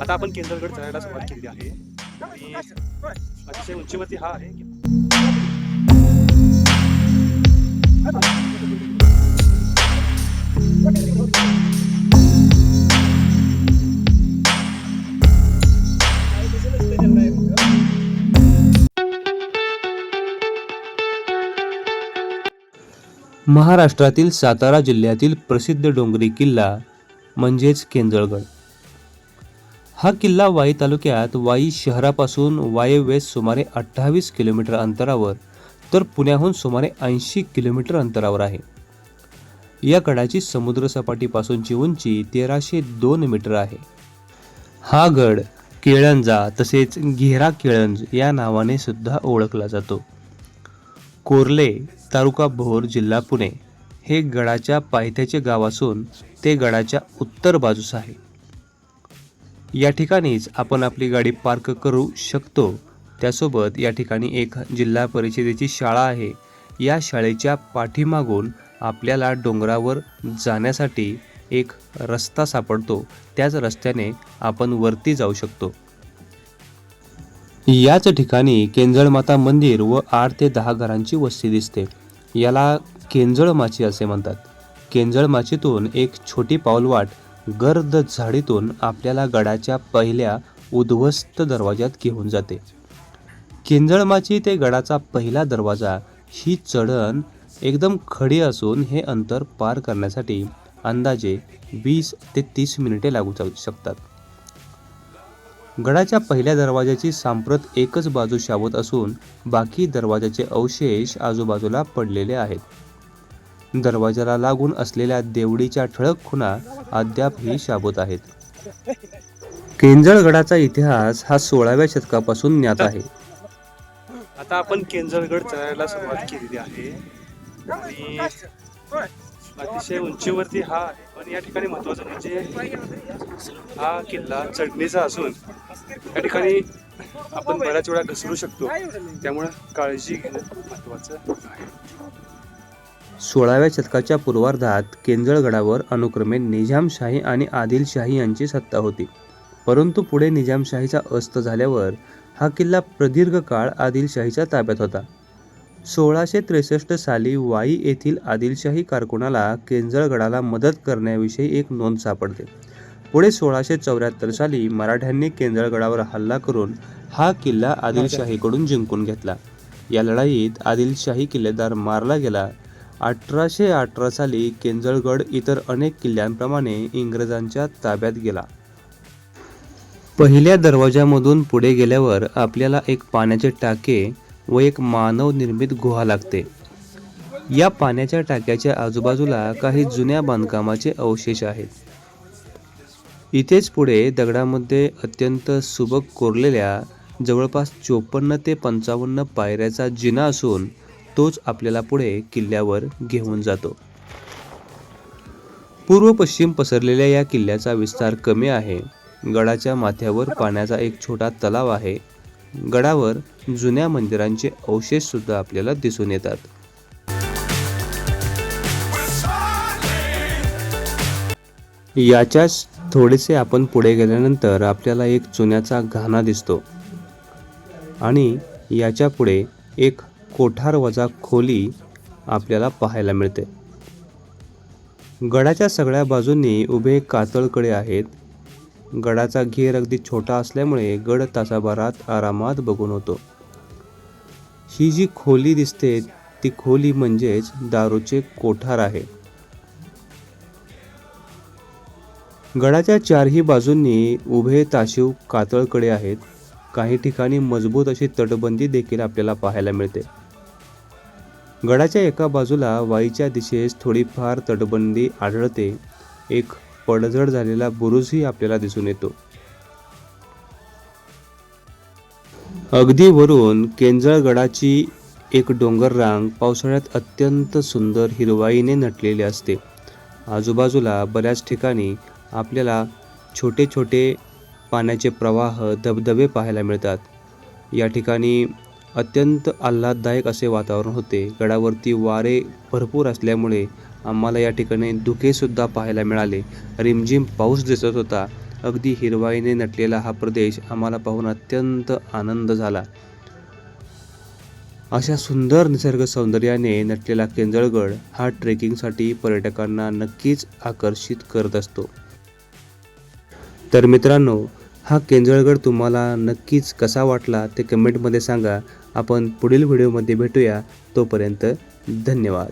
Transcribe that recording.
आता आपण केंद्रगड चढायला सुरुवात केली आहे. आणि अतिशय उंचीवरती हा आहे. महाराष्ट्रातील सातारा जिल्ह्यातील प्रसिद्ध डोंगरी किल्ला म्हणजेच केंजळगड हा किल्ला वाई तालुक्यात वाई शहरापासून वायव्येस सुमारे अठ्ठावीस किलोमीटर अंतरावर तर पुण्याहून सुमारे ऐंशी किलोमीटर अंतरावर आहे. या गडाची समुद्रसपाटीपासूनची उंची तेराशे दोन मीटर आहे. हा गड केळंजा तसेच घेरा केळंज या नावाने सुद्धा ओळखला जातो. कोर्ले तालुका भोर जिल्हा पुणे हे गडाच्या पायथ्याचे गाव असून ते गडाच्या उत्तर बाजूस आहे. या ठिकाणीच आपण आपली गाडी पार्क करू शकतो. त्यासोबत या ठिकाणी एक जिल्हा परिषदेची शाळा आहे. या शाळेच्या पाठीमागून आपल्याला डोंगरावर जाण्यासाठी एक रस्ता सापडतो. त्याच रस्त्याने आपण वरती जाऊ शकतो. याच ठिकाणी केंजळमाता मंदिर व आठ ते दहा घरांची वस्ती दिसते. याला केंजळ माची असे म्हणतात. केंजळ माचीतून एक छोटी पाऊलवाट गर्द झाडीतून आपल्याला गडाच्या पहिल्या उद्ध्वस्त दरवाज्यात घेऊन जाते. किंजळमाची ते गडाचा पहिला दरवाजा ही चढण एकदम खडी असून हे अंतर पार करण्यासाठी अंदाजे वीस ते तीस मिनिटे लागू जाऊ शकतात. गडाच्या पहिल्या दरवाजाची सांप्रत एकच बाजू शावत असून बाकी दरवाजाचे अवशेष आजूबाजूला पडलेले आहेत. दरवाजाला लागून असलेल्या देवडीच्या ठळक खुणा अद्यापही शाबूत आहेत. केंजळगडाचा इतिहास हा सोळाव्या शतकापासून ज्ञात आहे. आता आपण केंजळगड चढायला सुरुवात केलेली आहे. आणि अतिशय उंचीवरती हा आहे. पण या ठिकाणी महत्वाचं म्हणजे हा किल्ला चढणीचा असून या ठिकाणी आपण बऱ्याच वेळा घसरू शकतो. त्यामुळे काळजी घेणं महत्वाचं आहे. सोळाव्या शतकाच्या पूर्वार्धात केंजळगडावर अनुक्रमे निजामशाही आणि आदिलशाही यांची सत्ता होती. परंतु पुढे निजामशाहीचा अस्त झाल्यावर हा किल्ला प्रदीर्घ काळ आदिलशाहीच्या ताब्यात होता. सोळाशे त्रेसष्ट साली वाई येथील आदिलशाही कारकुनाला केंजळगडाला मदत करण्याविषयी एक नोंद सापडते. पुढे सोळाशे चौऱ्याहत्तर साली मराठ्यांनी केंजळगडावर हल्ला करून हा किल्ला आदिलशाहीकडून जिंकून घेतला. या लढाईत आदिलशाही किल्लेदार मारला गेला अठराशे अठरा साली केंजळगड इतर अनेक किल्ल्यांप्रमाणे इंग्रजांच्या ताब्यात गेला. पहिल्या दरवाजामधून पुढे गेल्यावर आपल्याला एक पाण्याचे टाके व एक मानव निर्मित गुहा लागते. या पाण्याच्या टाक्याच्या आजूबाजूला काही जुन्या बांधकामाचे अवशेष आहेत. इथेच पुढे दगडामध्ये अत्यंत सुबक कोरलेल्या जवळपास चोपन्न ते पंचावन्न पायऱ्याचा जिना असून तोच आपल्याला पुढे किल्ल्यावर घेऊन जातो. पूर्व पश्चिम पसरलेल्या या किल्ल्याचा विस्तार कमी आहे. गडाच्या माथ्यावर पाण्याचा एक छोटा तलाव आहे. गडावर जुन्या मंदिरांचे अवशेष सुद्धा आपल्याला दिसून येतात. याच्याच थोडेसे आपण पुढे गेल्यानंतर आपल्याला एक चुन्याचा घाणा दिसतो. आणि याच्यापुढे एक कोठार वजा खोली आपल्याला पाहायला मिळते. गडाच्या सगळ्या बाजूंनी उभे कातळकडे आहेत. गडाचा घेर अगदी छोटा असल्यामुळे गड तासाभरात आरामात बघून होतो. ही जी खोली दिसते ती खोली म्हणजेच दारूचे कोठार आहे. गडाच्या चारही बाजूंनी उभे ताशीव कातळकडे आहेत. काही ठिकाणी मजबूत अशी तटबंदी देखील आपल्याला पाहायला मिळते. गडाच्या एका बाजूला वाईच्या दिशेस थोडीफार तटबंदी आढळते. एक पडझड झालेला बुरुजही आपल्याला दिसून येतो. अगदी वरून केंजळगडाची एक डोंगर रांग पावसाळ्यात अत्यंत सुंदर हिरवाईने नटलेली असते. आजूबाजूला बऱ्याच ठिकाणी आपल्याला छोटे छोटे पाण्याचे प्रवाह धबधबे पाहायला मिळतात. या ठिकाणी अत्यंत आल्हाददायक असे वातावरण होते. गडावरती वारे भरपूर असल्यामुळे आम्हाला या ठिकाणी धुकेसुद्धा पाहायला मिळाले. रिमझिम पाऊस दिसत होता. अगदी हिरवाईने नटलेला हा प्रदेश आम्हाला पाहून अत्यंत आनंद झाला. अशा सुंदर निसर्ग सौंदर्याने नटलेला केंजळगड हा ट्रेकिंगसाठी पर्यटकांना नक्कीच आकर्षित करत असतो. तर मित्रांनो हा केंजळगड तुम्हाला नक्कीच कसा वाटला ते कमेंटमध्ये सांगा. आपण पुढील व्हिडिओमध्ये भेटूया. तोपर्यंत धन्यवाद.